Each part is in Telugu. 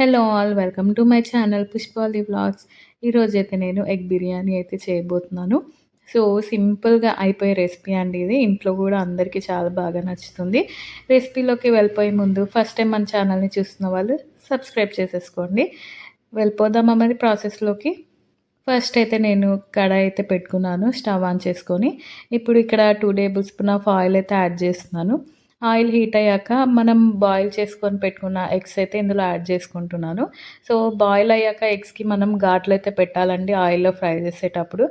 Hello all welcome to my channel Pushpali vlogs ఈరోజైతే నేను ఎగ్ బిర్యానీ అయితే చేయబోతున్నాను. సో సింపుల్గా అయిపోయే రెసిపీ అండి ఇది. ఇంట్లో కూడా అందరికీ చాలా బాగా నచ్చుతుంది. రెసిపీలోకి వెళ్ళిపోయే ముందు ఫస్ట్ టైం మన ఛానల్ని చూస్తున్న వాళ్ళు సబ్స్క్రైబ్ చేసేసుకోండి. వెళ్ళిపోదామా మరి ప్రాసెస్లోకి ఫస్ట్ అయితే నేను కడాయి అయితే పెట్టుకున్నాను స్టవ్ ఆన్ చేసుకొని. ఇప్పుడు ఇక్కడ two table spoon of oil అయితే యాడ్ చేస్తున్నాను. ఆయిల్ హీట్ అయ్యాక మనం బాయిల్ చేసుకొని పెట్టుకున్న ఎగ్స్ అయితే ఇందులో యాడ్ చేసుకుంటున్నాను. సో బాయిల్ అయ్యాక ఎగ్స్కి మనం ఘాట్లు అయితే పెట్టాలండి ఆయిల్లో ఫ్రై చేసేటప్పుడు.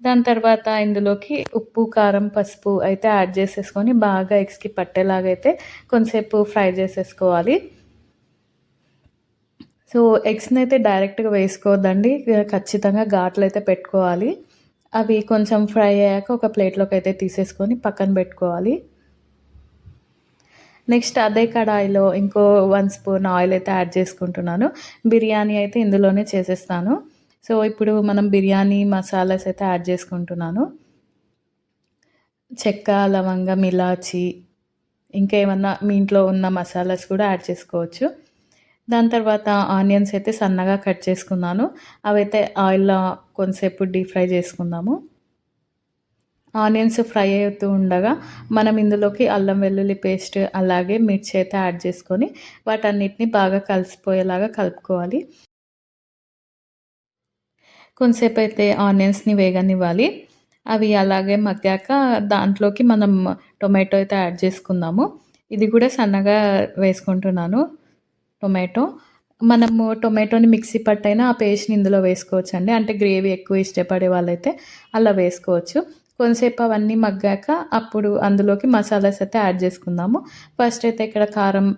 దాని తర్వాత ఇందులోకి ఉప్పు కారం పసుపు అయితే యాడ్ చేసేసుకొని బాగా ఎగ్స్కి పట్టేలాగైతే కొంతసేపు ఫ్రై చేసేసుకోవాలి. సో ఎగ్స్ని అయితే డైరెక్ట్గా వేసుకోవద్దండి. ఖచ్చితంగా ఘాట్లు అయితే పెట్టుకోవాలి. అవి కొంచెం ఫ్రై అయ్యాక ఒక ప్లేట్లోకి అయితే తీసేసుకొని పక్కన పెట్టుకోవాలి. నెక్స్ట్ అదే కడాయిలో ఇంకో వన్ స్పూన్ ఆయిల్ అయితే యాడ్ చేసుకుంటున్నాను. బిర్యానీ అయితే ఇందులోనే చేసేస్తాను. సో ఇప్పుడు మనం బిర్యానీ మసాలాస్ అయితే యాడ్ చేసుకుంటున్నాను. చెక్క లవంగం ఇలాచి ఇంకా ఏమన్నా మీ ఇంట్లో ఉన్న మసాలాస్ కూడా యాడ్ చేసుకోవచ్చు. దాని తర్వాత ఆనియన్స్ అయితే సన్నగా కట్ చేసుకున్నాను. అవైతే ఆయిల్లో కొంతసేపు డీప్ ఫ్రై చేసుకుందాము. ఆనియన్స్ ఫ్రై అవుతూ ఉండగా మనం ఇందులోకి అల్లం వెల్లుల్లి పేస్ట్ అలాగే మిర్చి అయితే యాడ్ చేసుకొని వాటన్నిటిని బాగా కలిసిపోయేలాగా కలుపుకోవాలి. కొంతసేపు అయితే ఆనియన్స్ని వేగనివ్వాలి. అవి అలాగే మగ్గాక దాంట్లోకి మనం టొమాటో అయితే యాడ్ చేసుకుందాము. ఇది కూడా సన్నగా వేసుకుంటున్నాను టొమాటో. మనము టొమాటోని మిక్సీ పట్టైనా ఆ పేస్ట్ని ఇందులో వేసుకోవచ్చు అండి అంటే గ్రేవీ ఎక్కువ ఇష్టపడే వాళ్ళైతే అలా వేసుకోవచ్చు. కొంతసేపు అవన్నీ మగ్గాక అప్పుడు అందులోకి మసాలాస్ అయితే యాడ్ చేసుకుందాము. ఫస్ట్ అయితే ఇక్కడ కారం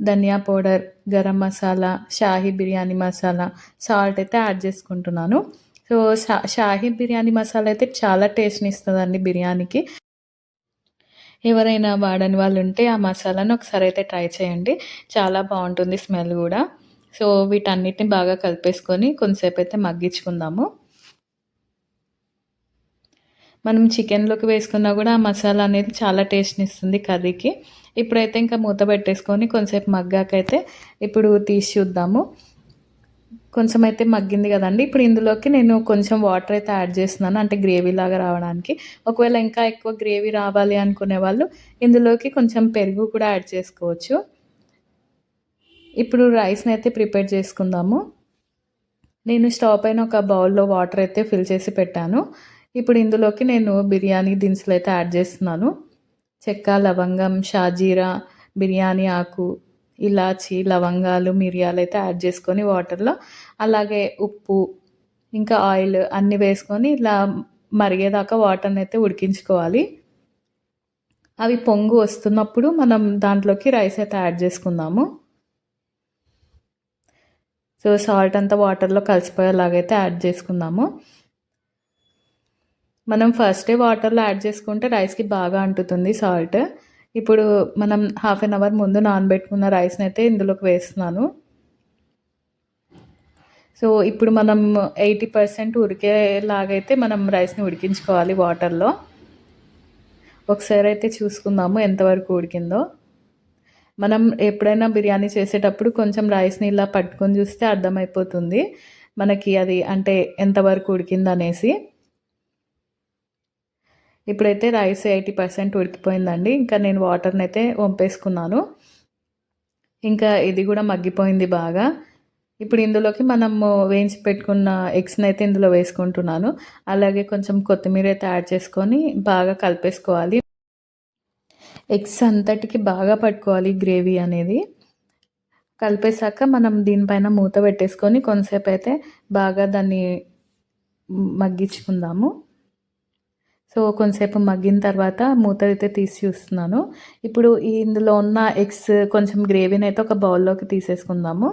ధనియా పౌడర్ గరం మసాలా షాహీ బిర్యానీ మసాలా సాల్ట్ అయితే యాడ్ చేసుకుంటున్నాను. సో షా షాహీ బిర్యానీ మసాలా అయితే చాలా టేస్ట్ని ఇస్తుందండి బిర్యానీకి. ఎవరైనా వాడని వాళ్ళు ఉంటే ఆ మసాలాను ఒకసారి అయితే ట్రై చేయండి. చాలా బాగుంటుంది స్మెల్ కూడా. సో వీటన్నిటిని బాగా కలిపేసుకొని కొంతసేపు అయితే మగ్గించుకుందాము. మనం చికెన్లోకి వేసుకున్నా కూడా ఆ మసాలా అనేది చాలా టేస్ట్ని ఇస్తుంది కర్రీకి. ఇప్పుడైతే ఇంకా మూత పెట్టేసుకొని కొంచెంసేపు మగ్గాకైతే ఇప్పుడు తీసి చూద్దాము. కొంచెం అయితే మగ్గింది కదండి. ఇప్పుడు ఇందులోకి నేను కొంచెం వాటర్ అయితే యాడ్ చేస్తున్నాను అంటే గ్రేవీ లాగా రావడానికి. ఒకవేళ ఇంకా ఎక్కువ గ్రేవీ రావాలి అనుకునే వాళ్ళు ఇందులోకి కొంచెం పెరుగు కూడా యాడ్ చేసుకోవచ్చు. ఇప్పుడు రైస్ని అయితే ప్రిపేర్ చేసుకుందాము. నేను స్టవ్ పైన ఒక బౌల్లో వాటర్ అయితే ఫిల్ చేసి పెట్టాను. ఇప్పుడు ఇందులోకి నేను బిర్యానీ దినుసులు అయితే యాడ్ చేస్తున్నాను. చెక్క లవంగం షాజీరా బిర్యానీ ఆకు ఇలాచి లవంగాలు మిరియాలు అయితే యాడ్ చేసుకొని వాటర్లో అలాగే ఉప్పు ఇంకా ఆయిల్ అన్నీ వేసుకొని ఇలా మరిగేదాకా వాటర్ని అయితే ఉడికించుకోవాలి. అవి పొంగు వస్తున్నప్పుడు మనం దాంట్లోకి రైస్ అయితే యాడ్ చేసుకుందాము. సో సాల్ట్ అంతా వాటర్లో కలిసిపోయేలాగైతే యాడ్ చేసుకుందాము. మనం ఫస్టే వాటర్లో యాడ్ చేసుకుంటే రైస్కి బాగా అంటుతుంది సాల్ట్ ఇప్పుడు మనం హాఫ్ అన్ అవర్ ముందు నానబెట్టుకున్న రైస్ని అయితే ఇందులోకి వేస్తున్నాను. సో ఇప్పుడు మనం ఎయిటీ పర్సెంట్ ఉడికేలాగైతే మనం రైస్ని ఉడికించుకోవాలి వాటర్లో ఒకసారి అయితే చూసుకుందాము ఎంతవరకు ఉడికిందో. మనం ఎప్పుడైనా బిర్యానీ చేసేటప్పుడు కొంచెం రైస్ని ఇలా పట్టుకొని చూస్తే అర్థమైపోతుంది. మనకి అది అంటే ఎంతవరకు ఉడికిందనేసి. ఇప్పుడైతే రైస్ ఎయిటీ పర్సెంట్ ఉడికిపోయిందండి. ఇంకా నేను వాటర్ని అయితే వంపేసుకున్నాను. ఇంకా ఇది కూడా మగ్గిపోయింది బాగా. ఇప్పుడు ఇందులోకి మనము వేయించి పెట్టుకున్న ఎగ్స్ని అయితే ఇందులో వేసుకుంటున్నాను. అలాగే కొంచెం కొత్తిమీర అయితే యాడ్ చేసుకొని బాగా కలిపేసుకోవాలి. ఎగ్స్ అంతటికి బాగా పట్టుకోవాలి గ్రేవీ అనేది. కలిపేశాక మనం దీనిపైన మూత పెట్టేసుకొని కొంతసేపు అయితే బాగా దాన్ని మగ్గించుకుందాము. సో కొంతసేపు మగ్గిన తర్వాత మూత అయితే తీసి చూస్తున్నాను. ఇప్పుడు ఇందులో ఉన్న ఎగ్స్ కొంచెం గ్రేవీని అయితే ఒక బౌల్లోకి తీసేసుకుందాము.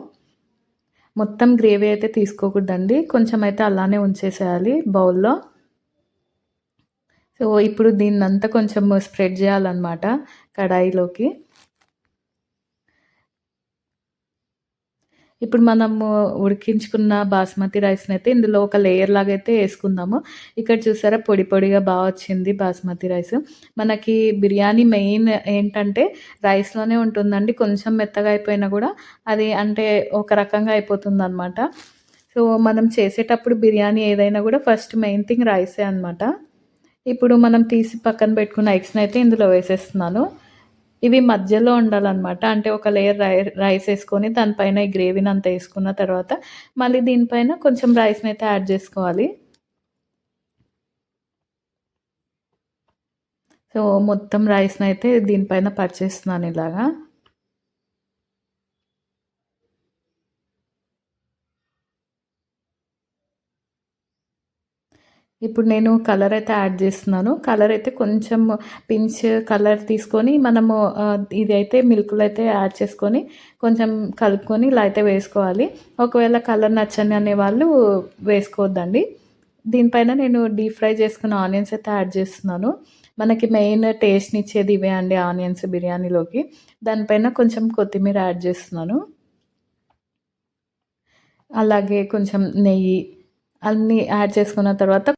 మొత్తం గ్రేవీ అయితే తీసుకోకూడదండి. కొంచెం అయితే అలానే ఉంచేసేయాలి బౌల్లో. సో ఇప్పుడు దీన్నంతా కొంచెం స్ప్రెడ్ చేయాలన్నమాట కడాయిలోకి. ఇప్పుడు మనము ఉడికించుకున్న బాస్మతి రైస్ని అయితే ఇందులో ఒక లేయర్ లాగా అయితే వేసుకుందాము. ఇక్కడ చూసారా పొడి పొడిగా బాగా వచ్చింది బాస్మతి రైస్. మనకి బిర్యానీ మెయిన్ ఏంటంటే రైస్లోనే ఉంటుందండి. కొంచెం మెత్తగా అయిపోయినా కూడా అది అంటే ఒక రకంగా అయిపోతుంది అనమాట సో మనం చేసేటప్పుడు బిర్యానీ ఏదైనా కూడా ఫస్ట్ మెయిన్ థింగ్ రైసే అనమాట ఇప్పుడు మనం తీసి పక్కన పెట్టుకున్న ఎగ్స్ని అయితే ఇందులో వేసేస్తున్నాను. ఇవి మధ్యలో ఉండాలన్నమాట. అంటే ఒక లేయర్ రై రైస్ వేసుకొని దానిపైన ఈ గ్రేవీని అంతా వేసుకున్న తర్వాత మళ్ళీ దీనిపైన కొంచెం రైస్ని అయితే యాడ్ చేసుకోవాలి. సో మొత్తం రైస్ని అయితే దీనిపైన పర్చేస్తున్నాను ఇలాగా. ఇప్పుడు నేను కలర్ అయితే యాడ్ చేస్తున్నాను. కలర్ అయితే కొంచెం పించ్ కలర్ తీసుకొని మనము ఇది అయితే మిల్క్లో అయితే యాడ్ చేసుకొని కొంచెం కలుపుకొని ఇలా అయితే వేసుకోవాలి. ఒకవేళ కలర్ నచ్చని అనే వాళ్ళు వేసుకోవద్దండి. దీనిపైన నేను డీప్ ఫ్రై చేసుకున్న ఆనియన్స్ అయితే యాడ్ చేస్తున్నాను. మనకి మెయిన్ టేస్ట్ని ఇచ్చేది ఇవే అండి ఆనియన్స్ బిర్యానీలోకి. దానిపైన కొంచెం కొత్తిమీర యాడ్ చేస్తున్నాను. అలాగే కొంచెం నెయ్యి అన్నీ యాడ్ చేసుకున్న తర్వాత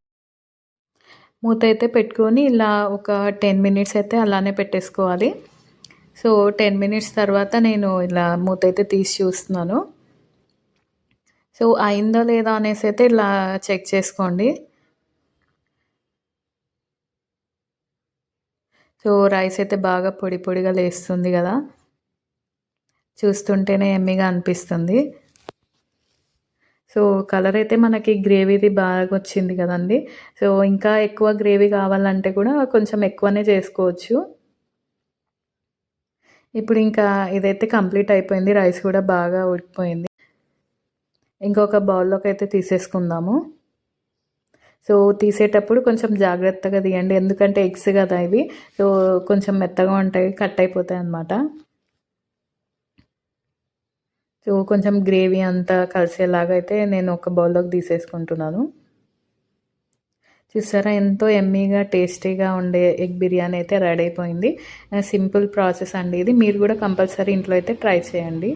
మూత అయితే పెట్టుకొని ఇలా ఒక టెన్ మినిట్స్ అయితే అలానే పెట్టేసుకోవాలి. సో టెన్ మినిట్స్ తర్వాత నేను ఇలా మూత అయితే తీసి చూస్తున్నాను. సో అయిందో లేదా అనేసి అయితే ఇలా చెక్ చేసుకోండి. సో రైస్ అయితే బాగా పొడి పొడిగా లేస్తుంది కదా. చూస్తుంటేనే ఎమ్మిగా అనిపిస్తుంది. సో కలర్ అయితే మనకి గ్రేవీది బాగా వచ్చింది కదండి. సో ఇంకా ఎక్కువ గ్రేవీ కావాలంటే కూడా కొంచెం ఎక్కువనే చేసుకోవచ్చు. ఇప్పుడు ఇంకా ఇదైతే కంప్లీట్ అయిపోయింది. రైస్ కూడా బాగా ఉడికిపోయింది. ఇంకొక బౌల్లోకి అయితే తీసేసుకుందాము. సో తీసేటప్పుడు కొంచెం జాగ్రత్తగా తీయండి. ఎందుకంటే ఎగ్స్ కదా ఇవి. సో కొంచెం మెత్తగా ఉంటాయి కట్ అయిపోతాయి అన్నమాట. సో కొంచెం గ్రేవీ అంతా కలిసేలాగా అయితే నేను ఒక బౌల్లోకి తీసేసుకుంటున్నాను. చూసారా ఎంతో ఎమ్మీగా టేస్టీగా ఉండే ఎగ్ బిర్యానీ అయితే రెడీ అయిపోయింది. సింపుల్ ప్రాసెస్ అండి ఇది. మీరు కూడా కంపల్సరీ ఇంట్లో అయితే ట్రై చేయండి.